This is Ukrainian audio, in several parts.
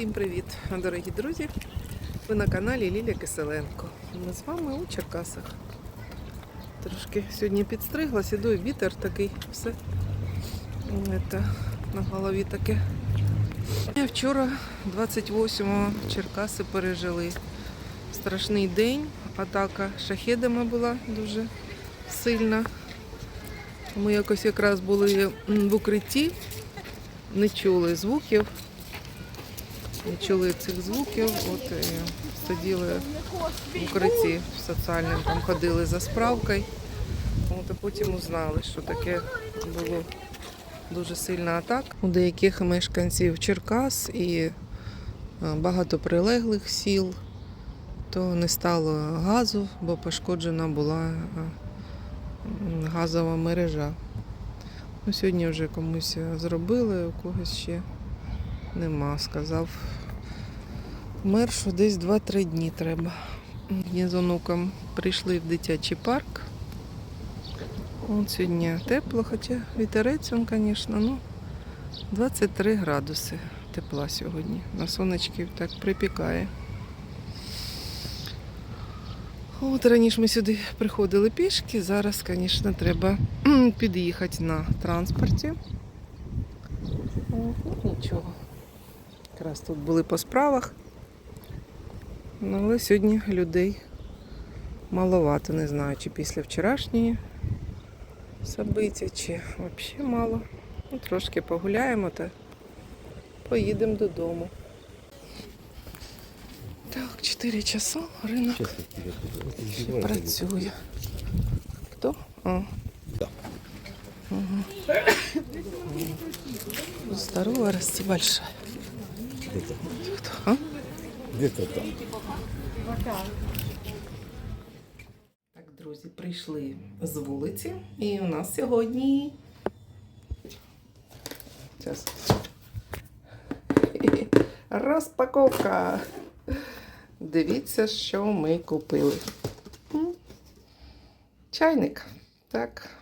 Всім привіт, дорогі друзі! Ви на каналі Ліля Киселенко. Ми з вами у Черкасах. Трошки сьогодні підстриглась, іду і вітер такий, все. Это, на голові таке. Вчора, 28-го, Черкаси пережили страшний день. Атака шахедами була дуже сильна. Ми якось якраз були в укритті, не чули звуків. Не чули цих звуків, от е, сиділи в укритті соціальним, там ходили за справкою. От, а потім узнали, що таке було дуже сильна атака. У деяких мешканців Черкас і е, багато прилеглих сіл, то не стало газу, бо пошкоджена була е, газова мережа. Ну, сьогодні вже комусь зробили, у когось ще нема. Сказав мер, що десь 2-3 дні треба. Я з онуком прийшли в дитячий парк. От сьогодні тепло, хоча вітерець він, звісно, ну 23 градуси тепла сьогодні. На сонечки так припікає. От раніше ми сюди приходили пішки, зараз, звісно, треба під'їхати на транспорті. О, ну, нічого. Якраз тут були по справах. Ну, але сьогодні людей маловато. Не знаю, чи після вчорашньої собиття, чи взагалі мало. Ну, трошки погуляємо та поїдемо додому. Так, 4 часа, ринок ще працює. Хто? А. Угу. Здорово, расти большая. Где-то? А? где-то там. Так, друзі, прийшли з вулиці, і у нас сьогодні. Зараз. Розпаковка. Дивіться, що ми купили. Чайник. Так.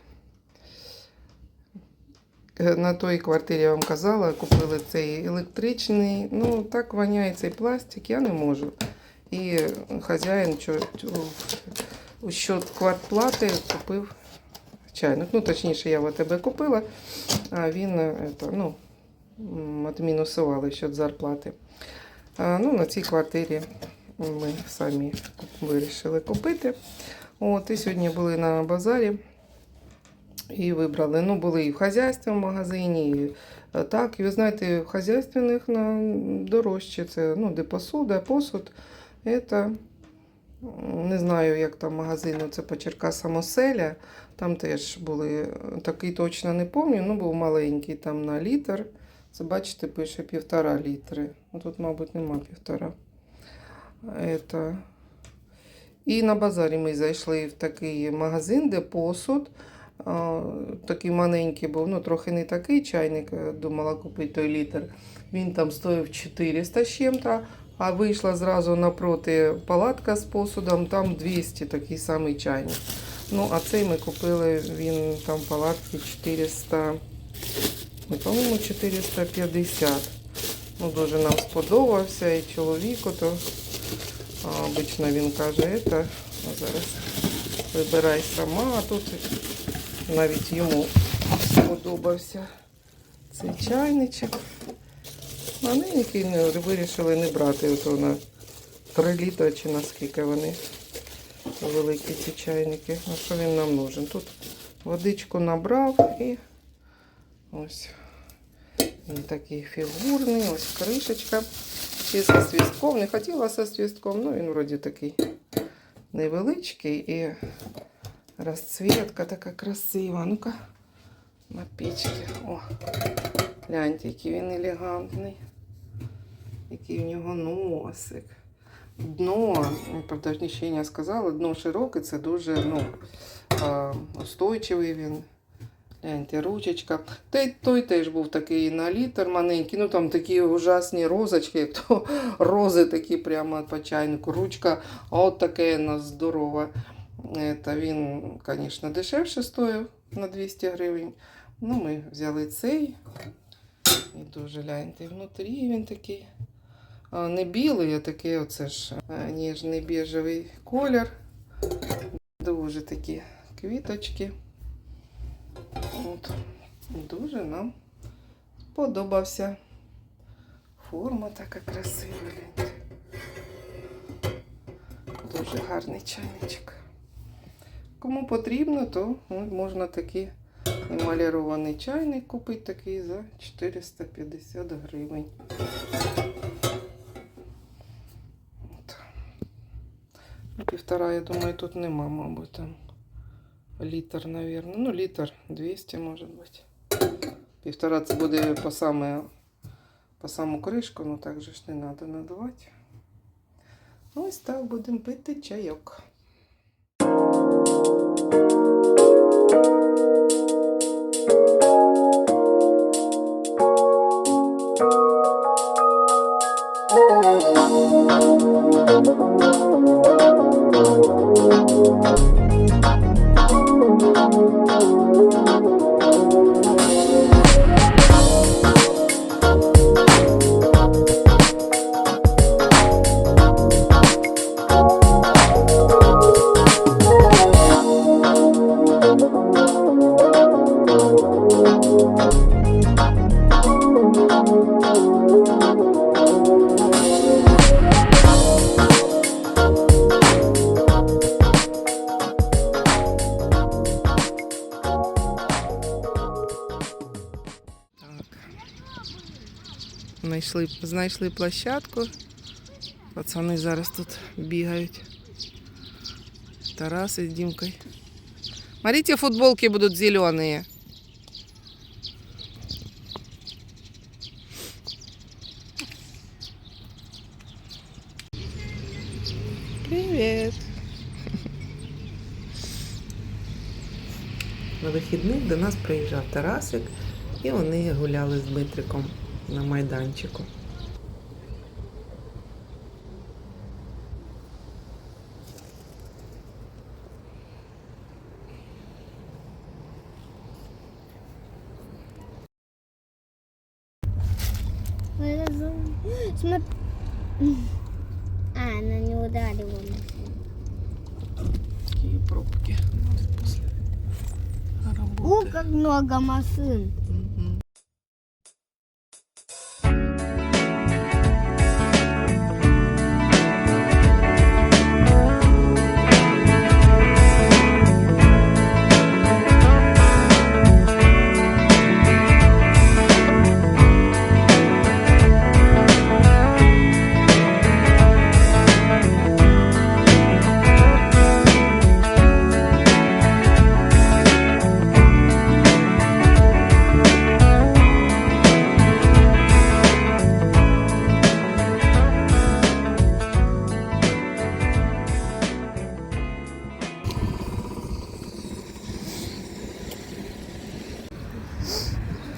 Е, На той квартирі я вам казала, купили цей електричний. Ну, так воняє цей пластик, я не можу. І хазяїн у счет квартплати купив чайник. Ну, точніше, я в АТБ купила, а він е, это, ну, м, отмінусували счет зарплати. Ну, на цій квартирі ми самі вирішили купити. От, і сьогодні були на базарі і вибрали. Ну, були і в хазяйстві в магазині, і е, так. І ви знаєте, в хазяйственних на дорожче це ну, де посуда, посуд. Это не знаю, як там магазин, це по Черкасам Оселя. Там теж були, такий точно не пам'ятаю, ну був маленький там на літр. Це, бачите, пише півтора літри. Ну, тут, мабуть, нема півтора. Это... І на базарі ми зайшли в такий магазин, де посуд. Такий маленький був, ну трохи не такий чайник, е, думала купити той літр. Він там стоїв 400 з чим-то, а вийшла зразу напроти палатка з посудом, там 200 такий самий чайник. Ну, а цей ми купили, він там палатки 400, не по-моєму 450. Ну, дуже нам сподобався і чоловіку, то обично він каже, а зараз вибирай сама, а тут навіть йому сподобався цей чайничок. Маленький не вирішили не брати ото на 3 літри чи наскільки вони великі ці чайники. А що він нам нужен? Тут водичку набрав і ось він такий фігурний, ось кришечка. Ще зі свістком. Не хотіла зі свістком, ну він вроді такий невеличкий і розцвітка така красива. Ну-ка, на пічці. О, гляньте, який він елегантний. Який в нього носик. Дно, продавничення сказала, дно широке, це дуже ну, устойчивий він. Гляньте, ручечка. Той, той теж був такий на літр маленький. Ну там такі ужасні розочки, як то рози такі прямо по чайнику. Ручка, от таке здорова. Та він, звісно, дешевше стоїв на 200 гривень. Ну, ми взяли цей. І дуже гляньте, внутрі він такий не білий, а такий оце ж е, ніжний біжевий колір. Дуже такі квіточки. От. Дуже нам сподобався. Форма така красива. Дуже гарний чайничок. Кому потрібно, то можна такий емалірований чайник купити такий за 450 гривень. Ну, Півтора, я думаю, тут нема, мабуть, там літр, мабуть. Ну, літр 200, може бути. Півтора це буде по саме по саму кришку, ну так же ж не треба надавати. Ось так будемо пити чайок. Так. Знайшли, знайшли площадку. Пацани зараз тут бігають. Тарас із Дімкою. Смотрите, футболки будут зеленые. Привет. На вихідних до нас приїжджав Тарасик, і вони гуляли з Дмитриком на майданчику. Смотри. А, она не ударила машину. Такі пробки О, как много машин.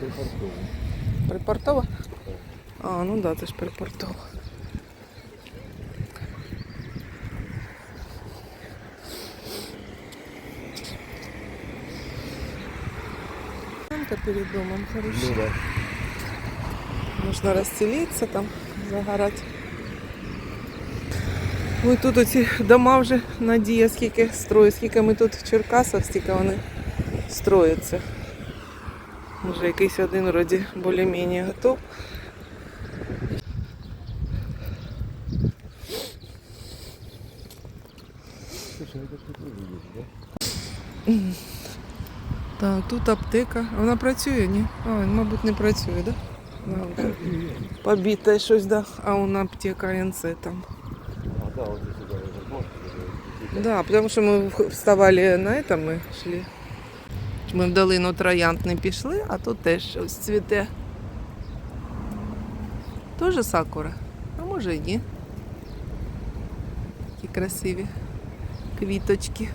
Мгм. Припортова? А, ну да, це ж припортова. Перед домом хорошо. Ну да. Можна розстелитися там, загорати. Ой, тут оці дома вже надія, скільки строїть, скільки ми тут в Черкасах, стільки вони строяться. Може якийсь один вроді більш-менш готов. Слушай, это что ты видишь, да? Так, тут аптека. А Вона працює, ні? А, мабуть, не працює, так? Да? Побіте щось, да. А вона аптека НЦ там. А, да, вот здесь сюда этот мост. это Да, потому що ми в- вставали на этом, ми йшли. Ми в долину Троянд не пішли, а тут теж щось цвіте. Тоже сакура. А може і ні. Такі красиві квіточки.